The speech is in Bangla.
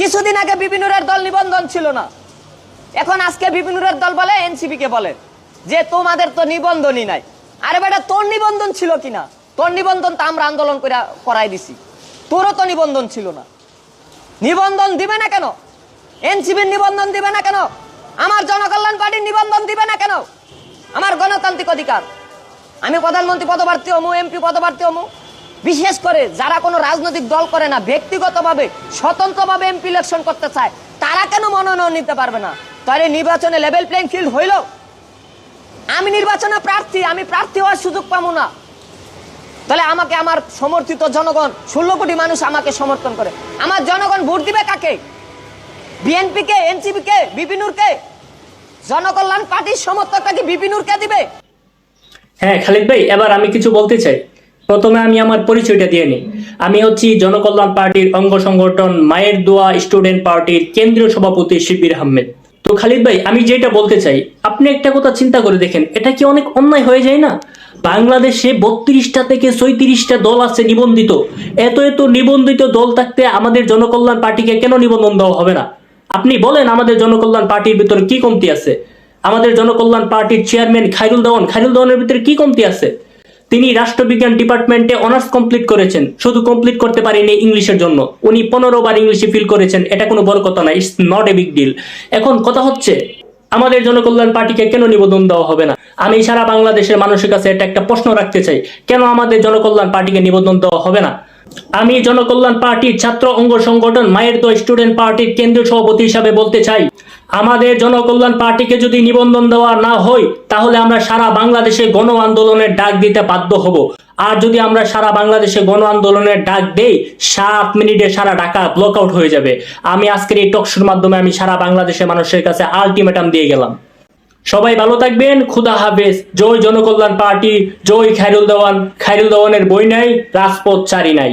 কিছুদিন আগে বিপিনুরের দল নিবন্ধন ছিল না। এখন আজকে বিপিনুরের দল বলে এনসিপি কে বলে যে, তোমাদের তো নিবন্ধনই নাই। আরে বেটা, তোর নিবন্ধন ছিল কিনা? তোর নিবন্ধন তো আমরা আন্দোলন করে করাই দিছি। তোরও তো নিবন্ধন ছিল না। নিবন্ধন দিবে না কেন? এনসিপির নিবন্ধন দিবে না কেন? আমার জনকল্যাণ পার্টির নিবন্ধন দিবে না কেন? আমার গণতান্ত্রিক অধিকার। আমি প্রধানমন্ত্রী পদপ্রার্থী হমু, এমপি পদপ্রার্থী হমু। বিশেষ করে যারা কোনো রাজনৈতিক দল করে না, ব্যক্তিগতভাবে, স্বতন্ত্রভাবে এমপি ইলেকশন করতে চায়, তারা কেন মনোনয়ন নিতে পারবে না? তাহলে নির্বাচনে লেভেল প্লেইং ফিল্ড হইল। আমি নির্বাচনে প্রার্থী, আমি প্রার্থী হওয়ার সুযোগ পাবো না। তাহলে আমাকে আমার সমর্থিত জনগণ, ষোলো কোটি মানুষ আমাকে সমর্থন করে। আমার জনগণ ভোট দিবে কাকে? বিএনপি কে এনসিপি কে বিপিনুর কে জনকল্যাণ পার্টির সমর্থকটা কি বিপিনুর কে দিবে? হ্যাঁ খালিদ ভাই, এবার আমি কিছু বলতে চাই। প্রথমে আমি আমার পরিচয়টা দিয়ে নিই। আমি হচ্ছি জনকল্যাণ পার্টির অঙ্গ সংগঠন মায়ের দোয়া স্টুডেন্ট পার্টির কেন্দ্রীয় সভাপতি শিবির আহমেদ। তো খালিদ ভাই, আমি যেটা বলতে চাই, আপনি একটা কথা চিন্তা করে দেখেন, এটা কি অনেক অন্যায় হয়ে যায় না? বাংলাদেশে বত্রিশটা থেকে ছয়ত্রিশটা দল আছে নিবন্ধিত। এত এত নিবন্ধিত দল থাকতে আমাদের জনকল্যাণ পার্টিকে কেন নিবন্ধন দেওয়া হবে না? আপনি বলেন আমাদের জনকল্যাণ পার্টির ভিতরে কি কমতি আছে? আমাদের জনকল্যাণ পার্টির চেয়ারম্যান খাইরুল দেওয়ান খাইরুল দেওয়ানের ভিতরে কি কমতি আছে? তিনি রাষ্ট্রবিজ্ঞান ডিপার্টমেন্টে অনার্স কমপ্লিট করেছেন। শুধু কমপ্লিট করতে পারেনি ইংলিশের জন্য। উনি পনেরো বার ইংলিশে ফিল করেছেন। এটা কোনো বড় কথা না, it's not a big deal. এখন কথা হচ্ছে, আমাদের জনকল্যাণ পার্টিকে কেন নিবেদন দেওয়া হবে না? আমি সারা বাংলাদেশের মানুষের কাছে এটা একটা প্রশ্ন রাখতে চাই। কেন আমাদের জনকল্যাণ পার্টিকে নিবেদন দেওয়া হবে না? আমি জনকল্যাণ পার্টির ছাত্র অঙ্গ সংগঠন মায়ের দো স্টুডেন্ট পার্টির কেন্দ্রীয় সভাপতি হিসাবে বলতে চাই। আমাদের জনকল্যাণ পার্টিকে যদি নিবন্ধন দেওয়া না হয়, তাহলে আমরা সারা বাংলাদেশে গণ আন্দোলনের ডাক দিতে বাধ্য হব। আর যদি আমরা সারা বাংলাদেশে গণ আন্দোলনের ডাক দেই, সাত মিনিটে সারা ঢাকা ব্লক আউট হয়ে যাবে। আমি আজকের এই টকশোর মাধ্যমে আমি সারা বাংলাদেশের মানুষের কাছে আলটিমেটাম দিয়ে গেলাম। সবাই ভালো থাকবেন, খুদা হাফেজ। জয় জনকল্যাণ পার্টি, জয় খায়রুল দেওয়ান। খায়রুল দেওয়ানের বই নাই, রাজপথ চারি নাই।